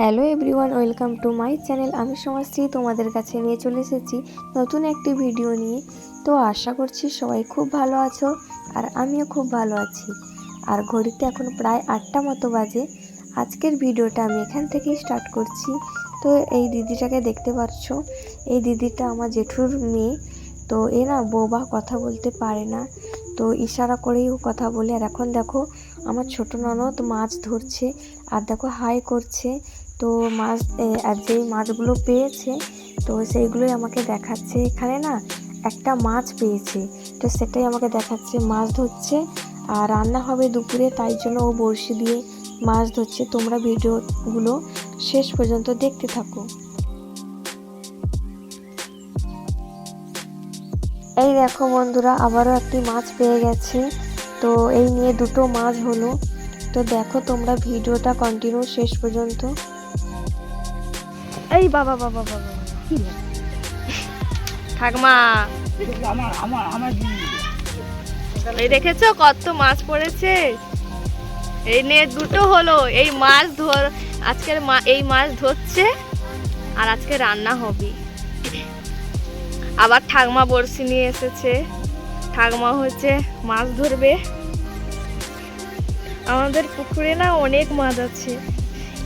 Hello everyone, welcome to my channel. আমি সমাজশ্রী তোমাদের কাছে নিয়ে চলে এসেছি নতুন একটি ভিডিও নিয়ে। তো আশা করছি সবাই খুব ভালো আছো আর আমিও খুব ভালো আছি। আর ঘড়িতে এখন প্রায় আটটা মতো বাজে। আজকের ভিডিওটা আমি এখান থেকেই স্টার্ট করছি। তো এই দিদিটাকে দেখতে পাচ্ছ। এই দিদিটা আমার জেঠুর মেয়ে। তো এ না বৌবা কথা বলতে পারে না। তো ইশারা করেই কথা বলে। আর এখন দেখো, আমার ছোট ননদ মাছ ধরছে। আর দেখো, হাই করছে। তো মাছ আর যেই মাছগুলো পেয়েছে, তো সেইগুলোই আমাকে দেখাচ্ছে এখানে না, একটা মাছ পেয়েছে। তো সেটাই আমাকে দেখাচ্ছে, মাছ ধরছে, আর রান্না হবে দুপুরে, তাই জন্য ও বড়শি দিয়ে মাছ ধরছে। তোমরা ভিডিওগুলো শেষ পর্যন্ত দেখতে থাকো। এই দেখো বন্ধুরা, আবারও একটি মাছ পেয়ে গেছে। তো এই নিয়ে দুটো মাছ হলো। তো দেখো তোমরা ভিডিওটা কন্টিনিউ শেষ পর্যন্ত। এই বাবা বাবা বাবা ঠাকমা। আমার আমার আমার এই দেখেছ কত মাছ পড়েছে? এই নিয়ে দুটো হলো। এই মাছ ধর আজকের মা এই মাছ ধরছে আর আজকে রান্না হবে। আবার ঠাকমা বড়শি নিয়ে এসেছে। ঠাকমা হচ্ছে মাছ ধরবে। আমাদের পুকুরে না অনেক মাছ আছে।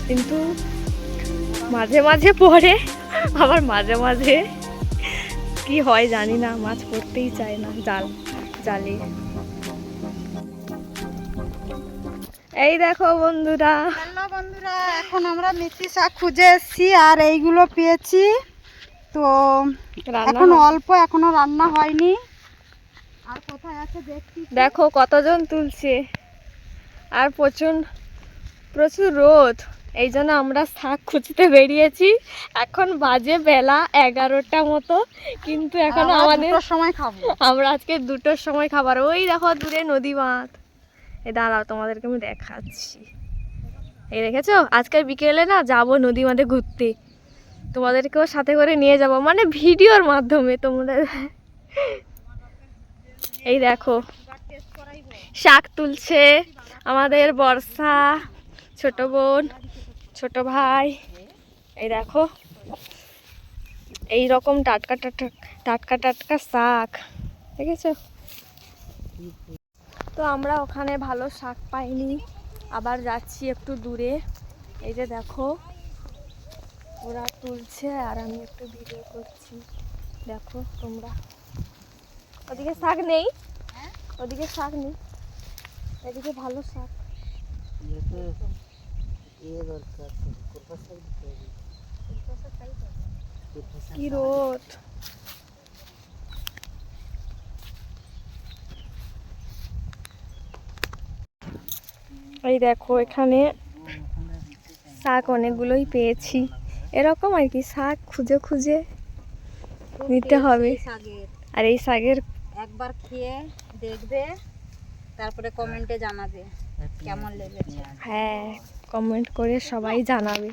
কিন্তু মাঝে মাঝে পড়ে আবার মাঝে মাঝে কি হয় জানি না মাছ পড়তেই চায় না জাল জালে। এই দেখো বন্ধুরা। হ্যালো বন্ধুরা এখন আমরা মেথি শাক খুঁজে এসেছি আর এইগুলো পেয়েছি। তো এখন অল্প এখনও রান্না হয়নি। আর কোথায় আছে দেখছি। দেখো কতজন তুলছে। আর প্রচুর প্রচুর রোদ। এই জন্য আমরা শাক খুঁজতে বেরিয়েছি। এখন বাজে বেলা এগারোটা মতো কিন্তু এখন আমাদের সময় খাব। আমরা আজকে দুটোর সময় খাবার। ওই দেখো দূরে নদী বাঁধ। এ দাঁড়াও তোমাদেরকে আমি দেখাচ্ছি। এই দেখেছ? আজকের বিকেলে না যাব নদী বাঁধে ঘুরতে। তোমাদেরকেও সাথে করে নিয়ে যাব। মানে ভিডিওর মাধ্যমে তোমরা এই দেখো শাক তুলছে আমাদের বর্ষা। ছোট বোন ছোট ভাই। এই দেখো এই রকম টাটকা টাটকা টাটকা টাটকা শাক দেখেছ? তো আমরা ওখানে ভালো শাক পাইনি আবার যাচ্ছি একটু দূরে। এই যে দেখো ওরা তুলছে আর আমি একটু ভিডিও করছি। দেখো তোমরা। ওদিকে শাক নেই? ওদিকে শাক নেই? এদিকে ভালো শাক। কি রোদ? এই দেখো এখানে শাক অনেকগুলোই পেয়েছি। এরকম আর কি শাক খুঁজে খুঁজে নিতে হবে। আর এই শাকের একবার খেয়ে দেখবে তারপরে কমেন্টে জানাবে কেমন লেগেছে। হ্যাঁ। কমেন্ট করে সবাই জানাবে।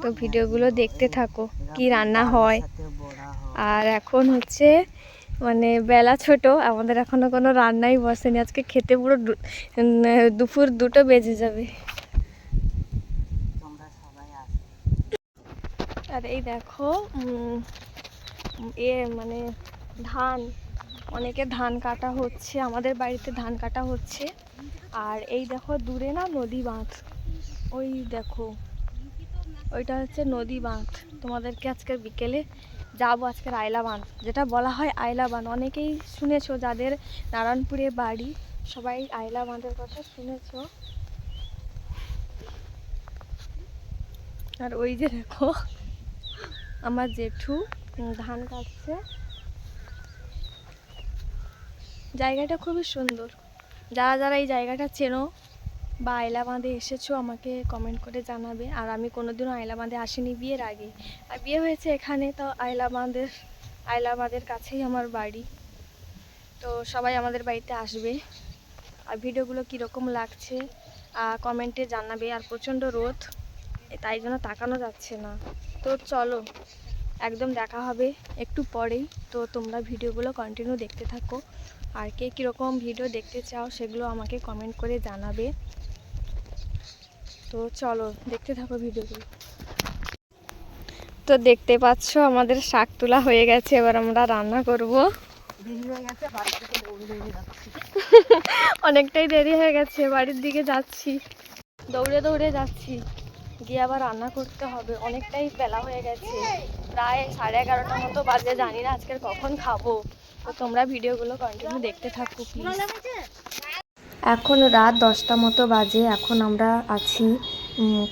তো ভিডিওগুলো দেখতে থাকো, কি রান্না হয়। আর এখন হচ্ছে মানে বেলা ছোট, আমাদের এখনও কোনো রান্নাই বসেনি। আজকে খেতে পুরো দুপুর দুটো বেজে যাবে। আর এই দেখো এ মানে ধান, অনেকে ধান কাটা হচ্ছে, আমাদের বাড়িতে ধান কাটা হচ্ছে। আর এই দেখো, দূরে না নদী বাঁধ। ওই দেখো, ওইটা হচ্ছে নদী বাঁধ। তোমাদেরকে আজকের বিকেলে যাব আজকের আয়লা বাঁধ। যেটা বলা হয় আয়লা বাঁধ। অনেকেই শুনেছো, যাদের নারায়ণপুরে বাড়ি, সবাই আয়লা বাঁধের কথা শুনেছো। আর ওই যে দেখো, আমার জেঠু ধান কাটছে। জায়গাটা খুবই সুন্দর। যারা যারা এই জায়গাটা চেনো বা আয়লা বাঁধে এসেছ আমাকে কমেন্ট করে জানাবে। আর আমি কোনোদিনও আয়লা বাঁধে আসিনি বিয়ের আগে আর বিয়ে হয়েছে এখানে, তো আয়লা বাঁধের আয়লা বাঁধের কাছেই আমার বাড়ি। তো সবাই আমাদের বাড়িতে আসবে। আর ভিডিওগুলো কীরকম লাগছে কমেন্টে জানাবে। আর প্রচণ্ড রোদ তাই জন্য তাকানো যাচ্ছে না। তো চলো, একদম দেখা হবে একটু পরেই। তো তোমরা ভিডিওগুলো কন্টিনিউ দেখতে থাকো। আর কে কীরকম ভিডিও দেখতে চাও সেগুলো আমাকে কমেন্ট করে জানাবে। তো চলো, দেখতে থাকো ভিডিওগুলো। তো দেখতে পাচ্ছ, আমাদের শাক তোলা হয়ে গেছে, এবার আমরা রান্না করব। অনেকটাই দেরি হয়ে গেছে, বাড়ির দিকে যাচ্ছি। দৌড়ে দৌড়ে যাচ্ছি। গিয়ে আবার রান্না করতে হবে, অনেকটাই বেলা হয়ে গেছে। প্রায় সাড়ে এগারোটার মতো বাজে, জানি না আজকের কখন খাব। তো তোমরা ভিডিওগুলো কন্টিনিউ দেখতে থাকো প্লিজ এখন রাত দশটা মতো বাজে এখন আমরা আছি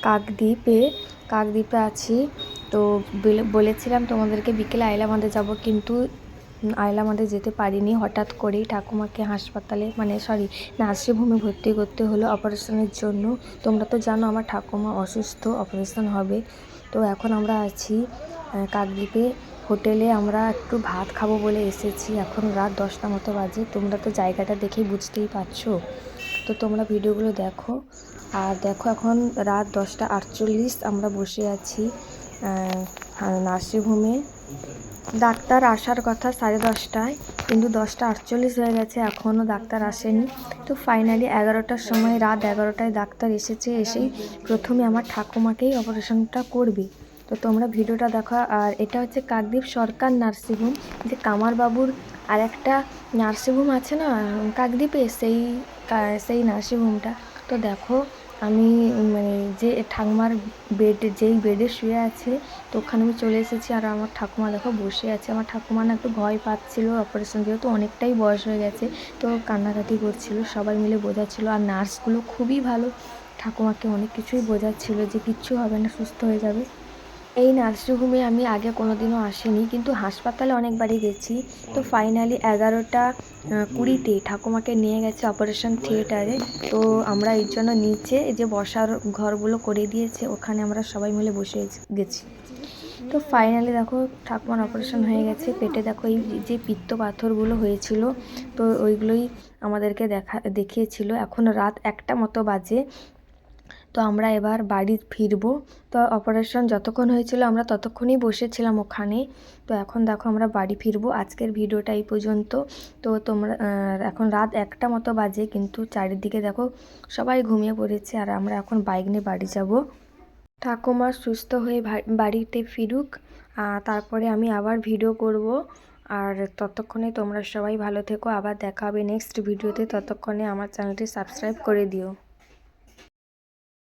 কাকদ্বীপে কাকদ্বীপে আছি। তো বলে- বলেছিলাম তোমাদেরকে বিকেলে আইলামাদে যাব কিন্তু উম, আইলামাদে যেতে পারিনি। হঠাৎ করেই ঠাকুমাকে হাসপাতালে মানে সরি নার্সিংহোমে ভর্তি করতে হলো অপারেশনের জন্য। তোমরা তো জানো আমার ঠাকুমা অসুস্থ অপারেশন হবে। তো এখন আমরা আছি কাকদ্বীপে হোটেলে আমরা একটু ভাত খাব বলে এসেছি। এখন রাত দশটা মতো বাজে। তোমরা তো জায়গাটা দেখেই বুঝতেই পারছ। তো তোমরা ভিডিওগুলো দেখো। আর দেখো এখন রাত দশটা আটচল্লিশ। আমরা বসে আছি নার্সিংহোমে। ডাক্তার আসার কথা সাড়ে দশটায়, কিন্তু দশটা আটচল্লিশ হয়ে গেছে। এখনও ডাক্তার আসেনি। তো ফাইনালি এগারোটার সময়, রাত এগারোটায় ডাক্তার এসেছে। এসেই প্রথমে আমার ঠাকুমাকেই অপারেশনটা করবে। তো তোমরা ভিডিওটা দেখো। আর এটা হচ্ছে কাকদ্বীপ সরকার নার্সিংহোম যে কামারবাবুর আর একটা নার্সিংহোম আছে না, কাকদ্বীপে সেই সেই নার্সিংহোমটা তো দেখো, আমি মানে যে ঠাকুমার বেড, যেই বেডে শুয়ে আছে, তো ওখানে আমি চলে এসেছি। আর আমার ঠাকুমা দেখো বসে আছে। আমার ঠাকুমা না একটু ভয় পাচ্ছিল অপারেশন যেহেতু অনেকটাই বয়স হয়ে গেছে। তো কান্নাকাটি করছিল, সবাই মিলে বোঝাচ্ছিল। আর নার্সগুলো খুবই ভালো। ঠাকুমাকে অনেক কিছুই বোঝাচ্ছিল যে কিচ্ছু হবে না, সুস্থ হয়ে যাবে। এই নার্সিংহোমে আমি আগে কোনোদিনও আসিনি, কিন্তু হাসপাতালে অনেকবারই গেছি। তো ফাইনালি এগারোটা কুড়িতে ঠাকুমাকে নিয়ে গেছে অপারেশন থিয়েটারে তো আমরা এর জন্য নিচে যে বসার ঘরগুলো করে দিয়েছে, ওখানে আমরা সবাই মিলে বসে গেছি। তো ফাইনালি দেখো ঠাকুমার অপারেশন হয়ে গেছে। পেটে দেখো এই যে পিত্ত পাথরগুলো হয়েছিল, তো ওইগুলোই আমাদেরকে দেখা, দেখিয়েছিল। এখন রাত একটা মতো বাজে। তো আমরা এবার বাড়ি ফিরবো। তো অপারেশন যতক্ষণ হয়েছিল আমরা ততক্ষণই বসেছিলাম ওখানে। তো এখন দেখো আমরা বাড়ি ফিরবো। আজকের ভিডিওটা এই পর্যন্ত। তো তোমরা এখন রাত একটা মতো বাজে কিন্তু চারিদিকে দেখো সবাই ঘুমিয়ে পড়েছে আর আমরা এখন বাইক নিয়ে বাড়ি যাব। ঠাকুমা সুস্থ হয়ে বাড়িতে ফিরুক। তারপরে আমি আবার ভিডিও করব। আর ততক্ষণে তোমরা সবাই ভালো থেকো। আবার দেখা হবে নেক্সট ভিডিওতে। ততক্ষণে আমার চ্যানেলটি সাবস্ক্রাইব করে দিও।